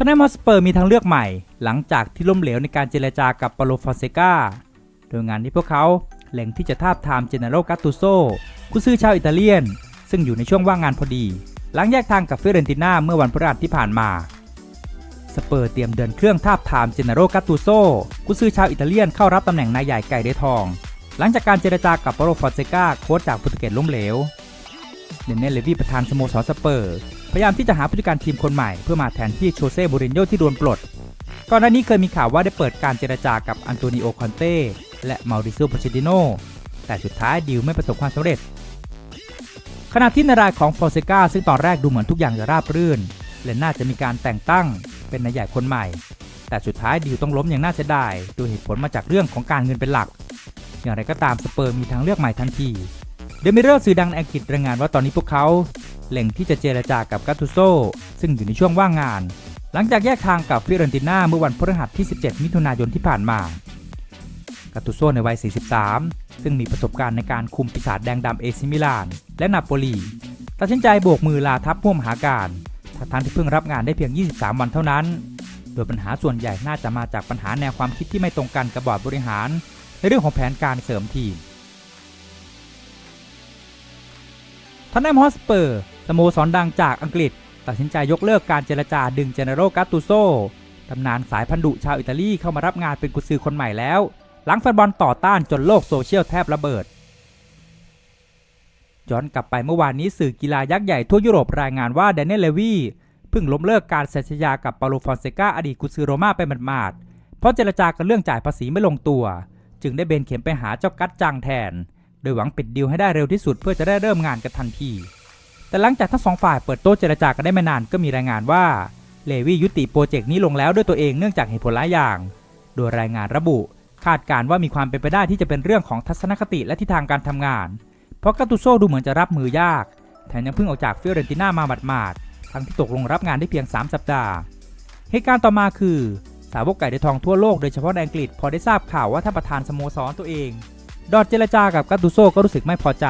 ทอนแนมอสเปอร์มีทางเลือกใหม่ หลังจากที่ล้มเหลวในการเจรจากับปาโลฟอนเซกาโดยงานนี้พวกเขาเล็งที่จะทาบทามเจเนโรกาตูโซผู้ซื้อชาวอิตาเลียน ซึ่งอยู่ในช่วงว่างงานพอดี หลังแยกทางกับเฟเรนติน่าเมื่อวันพฤหัสที่ผ่านมา สเปอร์เตรียมเดินเครื่องทาบทามเจเนโรกาตูโซผู้ซื้อชาวอิตาเลียนเข้ารับตำแหน่งนายใหญ่ไก่ได้ทอง หลังจากการเจรจากับปาโลฟอนเซกาโค้ชจากโปรตุเกสล้มเหลว เนเน่เลวีประธานสโมสรสเปอร์ พยายามที่จะหาผู้จัดการทีมคนใหม่เพื่อมาแทนที่โชเซ่บูรินโญ่ที่โดนปลด ก่อนหน้านี้เคยมีข่าวว่าได้เปิดการเจรจากับอันโตนิโอคอนเต้และมาริซิโอปาเชติโนแต่สุดท้ายดีลไม่ประสบความสำเร็จ ขณะที่นารายของฟอร์เซกาซึ่งตอนแรกดูเหมือนทุกอย่างจะราบรื่น และน่าจะมีการแต่งตั้งเป็นนายใหญ่คนใหม่ แต่สุดท้ายดีลต้องล้มอย่างน่าเสียดายโดยเหตุผลมาจากเรื่องของการเงินเป็นหลัก อย่างไรก็ตามสเปอร์มีทางเลือกใหม่ทันที เดมิเรอร์สื่อดังในอังกฤษรายงานว่าตอนนี้พวกเขาเล็งที่จะเจรจากับกาตูโซซึ่งอยู่ในช่วงว่างงาน หลังจากแยกทางกับฟิเรนติน่าเมื่อวันพฤหัสที่ 17 มิถุนายนที่ผ่านมากาตูโซในวัย 43 ซึ่งมีประสบการณ์ในการคุมปีศาจแดงดำเอซิมิลาน และนาโปลีตัดสินใจโบกมือลาทัพพ่วมหาการทั้งที่เพิ่งรับงานได้เพียง 23 วันเท่านั้น โดยปัญหาส่วนใหญ่น่าจะมาจากปัญหาแนวความคิดที่ไม่ตรงกันกับบอร์ดบริหาร ในเรื่องของแผนการเสริมทีม ทันแนมฮอสเปอร์สโมสรดังจากอังกฤษ ตัดสินใจยกเลิกการเจรจาดึงเจเนโรกาตูโซตำนานสายพันธุชาวอิตาลีเข้ามารับงานเป็นกุซือคนใหม่แล้ว หลังแฟนบอลต่อต้านจนโลกโซเชียลแทบระเบิด ย้อนกลับไปเมื่อวานนี้สื่อกีฬายักษ์ใหญ่ทั่วยุโรปรายงานว่าแดเนียลเลวีเพิ่งล้มเลิกการเซ็นสัญญากับปาโลฟอนเซกาอดีตกุซือโรม่าไปหมาดๆเพราะเจรจากันเรื่องจ่ายภาษีไม่ลงตัว จึงได้เบนเข็มไปหาเจ้ากัดจังแทน ยหวังปิดดีลให้ได้เร็วที่สุดเพื่อจะได้เริ่มงานกันทันที แต่หลังจากทั้งสองฝ่ายเปิดโต๊ะเจรจากันได้ไม่นานก็มีรายงานว่าเลวียุติโปรเจกต์นี้ลงแล้วด้วยตัวเองเนื่องจากเหตุผลหลายอย่าง โดยรายงานระบุ คาดการณ์ว่ามีความเป็นไปได้ที่จะเป็นเรื่องของทัศนคติและทิศทางการทำงาน เพราะกาตูโซดูเหมือนจะรับมือยาก แถมยังเพิ่งออกจากฟิโอเรนติน่ามาหมาดๆ ทั้งที่ตกลงรับงานได้เพียง 3 สัปดาห์ เหตุการณ์ต่อมาคือ สาวกไก่ได้ทองทั่วโลกโดยเฉพาะในอังกฤษพอได้ทราบข่าวว่าท่านประธานสโมสรตัวเอง ดอดเจรจากับกาตูโซก็รู้สึกไม่พอใจ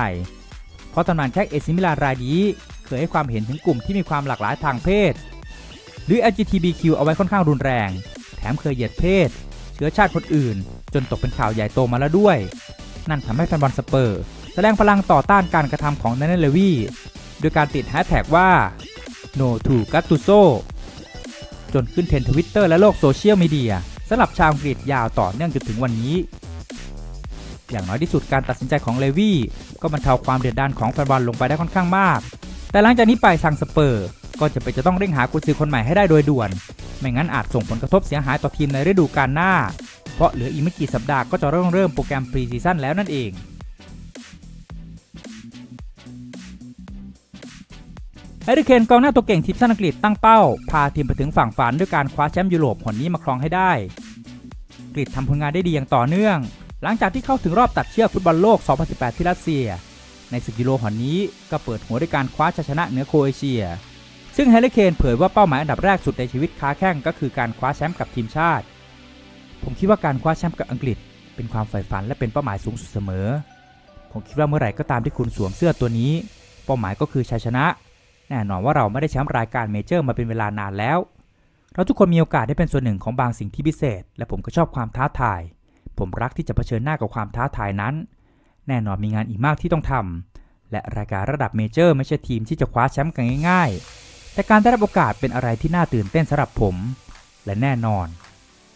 เพราะตำนานแค่เอซิมิลารายนี้เคยให้ความเห็นถึงกลุ่มที่มีความหลากหลายทางเพศ หรือ LGBTQ เอาไว้ค่อนข้างรุนแรง แถมเคยเหยียดเพศ เชื้อชาติคนอื่น จนตกเป็นข่าวใหญ่โตมาแล้วด้วย นั่นทำให้แฟนบอลสเปอร์แสดงพลังต่อต้านการกระทำของแดนเนลเลวีโดยการติดแฮชแท็กว่า no to gattuso จนขึ้นเทรนด์ทวิตเตอร์และโลกโซเชียลมีเดียสำหรับชาวอังกฤษยาวต่อเนื่องจนถึงวันนี้ อย่างน้อยที่สุดการตัดสินใจของเลวี่ก็บรรเทาความเดือดดานของแฟนบอลลงไปได้ค่อนข้างมาก แต่หลังจากนี้ไปทางสเปอร์ ก็จะเป็นจะต้องเร่งหากุญซือคนใหม่ให้ได้โดยด่วน ไม่งั้นอาจส่งผลกระทบเสียหายต่อทีมในฤดูกาลหน้า เพราะเหลืออีกไม่กี่สัปดาห์ก็จะเริ่มเริ่มโปรแกรมพรีซีซั่นแล้วนั่นเองแฮร์รี่เคนกองหน้าตัวเก่งทีมชาติอังกฤษตั้งเป้า พาทีมไปถึงฝั่งฝันด้วยการคว้าแชมป์ยุโรปหนนี้มาครองให้ได้อังกฤษทำผลงานได้ดีอย่างต่อเนื่อง หลังจากที่เข้าถึงรอบตัดเชือกฟุตบอลโลก 2018 ที่รัสเซีย ในศึกยูโรหนนี้ก็เปิดหัวด้วยการคว้าชัยชนะเหนือโครเอเชีย ซึ่งแฮร์รี่เคนเผยว่าเป้าหมายอันดับแรกสุดในชีวิตค้าแข้งก็คือการคว้าแชมป์กับทีมชาติ ผมคิดว่าการคว้าแชมป์กับอังกฤษ เป็นความใฝ่ฝันและเป็นเป้าหมายสูงสุดเสมอ ผมคิดว่าเมื่อไหร่ก็ตามที่คุณสวมเสื้อตัวนี้ เป้าหมายก็คือชัยชนะ แน่นอนว่าเราไม่ได้แชมป์รายการเมเจอร์มาเป็นเวลานานแล้ว เราทุกคนมีโอกาสได้เป็นส่วนหนึ่งของบางสิ่งที่พิเศษ และผมก็ชอบความท้าทาย ผมรักที่จะเผชิญหน้ากับความท้าทายนั้น แน่นอนมีงานอีกมากที่ต้องทำและรายการระดับเมเจอร์ไม่ใช่ทีมที่จะคว้าแชมป์กันง่ายๆ แต่การได้รับโอกาสเป็นอะไรที่น่าตื่นเต้นสำหรับผม และแน่นอน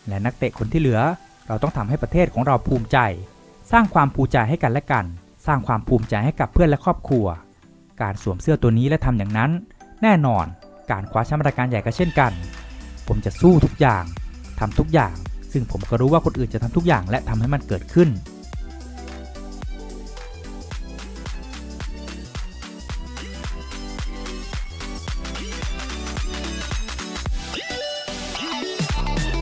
และนักเตะคนที่เหลือ เราต้องทำให้ประเทศของเราภูมิใจ สร้างความภูมิใจให้กันและกัน สร้างความภูมิใจให้กับเพื่อนและครอบครัว การสวมเสื้อตัวนี้และทำอย่างนั้น แน่นอน การคว้าแชมป์รายการใหญ่ก็เช่นกัน ผมจะสู้ทุกอย่างทำทุกอย่าง ซึ่งผมก็รู้ว่าคนอื่นจะทำทุกอย่างและทำให้มันเกิดขึ้น